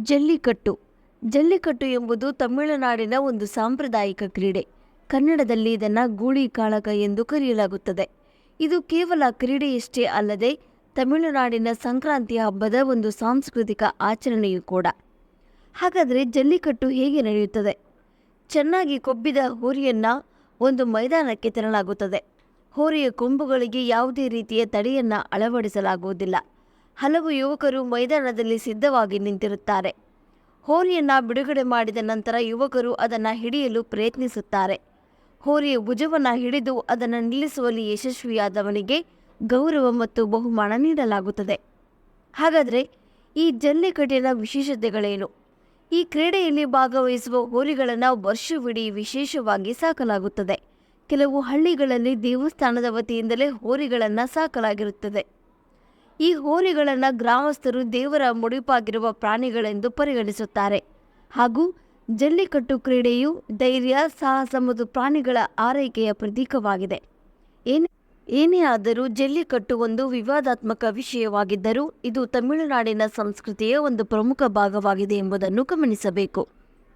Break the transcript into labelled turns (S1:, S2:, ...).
S1: ಜಲ್ಲಿಕಟ್ಟು. ಜಲ್ಲಿಕಟ್ಟು ಎಂಬುದು ತಮಿಳುನಾಡಿನ ಒಂದು ಸಾಂಪ್ರದಾಯಿಕ ಕ್ರೀಡೆ. ಕನ್ನಡದಲ್ಲಿ ಇದನ್ನು ಗೂಳಿ ಕಾಳಕ ಎಂದು ಕರೆಯಲಾಗುತ್ತದೆ. ಇದು ಕೇವಲ ಕ್ರೀಡೆಯಷ್ಟೇ ಅಲ್ಲದೆ ತಮಿಳುನಾಡಿನ ಸಂಕ್ರಾಂತಿ ಹಬ್ಬದ ಒಂದು ಸಾಂಸ್ಕೃತಿಕ ಆಚರಣೆಯೂ ಕೂಡ. ಹಾಗಾದರೆ ಜಲ್ಲಿಕಟ್ಟು ಹೇಗೆ ನಡೆಯುತ್ತದೆ? ಚೆನ್ನಾಗಿ ಕೊಬ್ಬಿದ ಹೋರಿಯನ್ನು ಒಂದು ಮೈದಾನಕ್ಕೆ ತರಲಾಗುತ್ತದೆ. ಹೋರಿಯ ಕೊಂಬುಗಳಿಗೆ ಯಾವುದೇ ರೀತಿಯ ತಡೆಯನ್ನು ಅಳವಡಿಸಲಾಗುವುದಿಲ್ಲ. ಹಲವು ಯುವಕರು ಮೈದಾನದಲ್ಲಿ ಸಿದ್ಧವಾಗಿ ನಿಂತಿರುತ್ತಾರೆ. ಹೋರಿಯನ್ನು ಬಿಡುಗಡೆ ಮಾಡಿದ ನಂತರ ಯುವಕರು ಅದನ್ನು ಹಿಡಿಯಲು ಪ್ರಯತ್ನಿಸುತ್ತಾರೆ. ಹೋರಿಯ ಭುಜವನ್ನು ಹಿಡಿದು ಅದನ್ನು ನಿಲ್ಲಿಸುವಲ್ಲಿ ಯಶಸ್ವಿಯಾದವನಿಗೆ ಗೌರವ ಮತ್ತು ಬಹುಮಾನ ನೀಡಲಾಗುತ್ತದೆ. ಹಾಗಾದರೆ ಈ ಜಲ್ಲಿಕಟ್ಟಿನ ವಿಶೇಷತೆಗಳೇನು? ಈ ಕ್ರೀಡೆಯಲ್ಲಿ ಭಾಗವಹಿಸುವ ಹೋರಿಗಳನ್ನು ವರ್ಷವಿಡೀ ವಿಶೇಷವಾಗಿ ಸಾಕಲಾಗುತ್ತದೆ. ಕೆಲವು ಹಳ್ಳಿಗಳಲ್ಲಿ ದೇವಸ್ಥಾನದ ವತಿಯಿಂದಲೇ ಹೋರಿಗಳನ್ನು ಸಾಕಲಾಗಿರುತ್ತದೆ. ಈ ಹೋರಿಗಳನ್ನು ಗ್ರಾಮಸ್ಥರು ದೇವರ ಮುಡಿಪಾಗಿರುವ ಪ್ರಾಣಿಗಳೆಂದು ಪರಿಗಣಿಸುತ್ತಾರೆ. ಹಾಗೂ ಜಲ್ಲಿಕಟ್ಟು ಕ್ರೀಡೆಯು ಧೈರ್ಯ, ಸಾಹಸ ಮತ್ತು ಪ್ರಾಣಿಗಳ ಆರೈಕೆಯ ಪ್ರತೀಕವಾಗಿದೆ. ಏನೇ ಏನೇ ಆದರೂ ಜಲ್ಲಿಕಟ್ಟು ಒಂದು ವಿವಾದಾತ್ಮಕ ವಿಷಯವಾಗಿದ್ದರೂ ಇದು ತಮಿಳುನಾಡಿನ ಸಂಸ್ಕೃತಿಯ ಒಂದು ಪ್ರಮುಖ ಭಾಗವಾಗಿದೆ ಎಂಬುದನ್ನು ಗಮನಿಸಬೇಕು.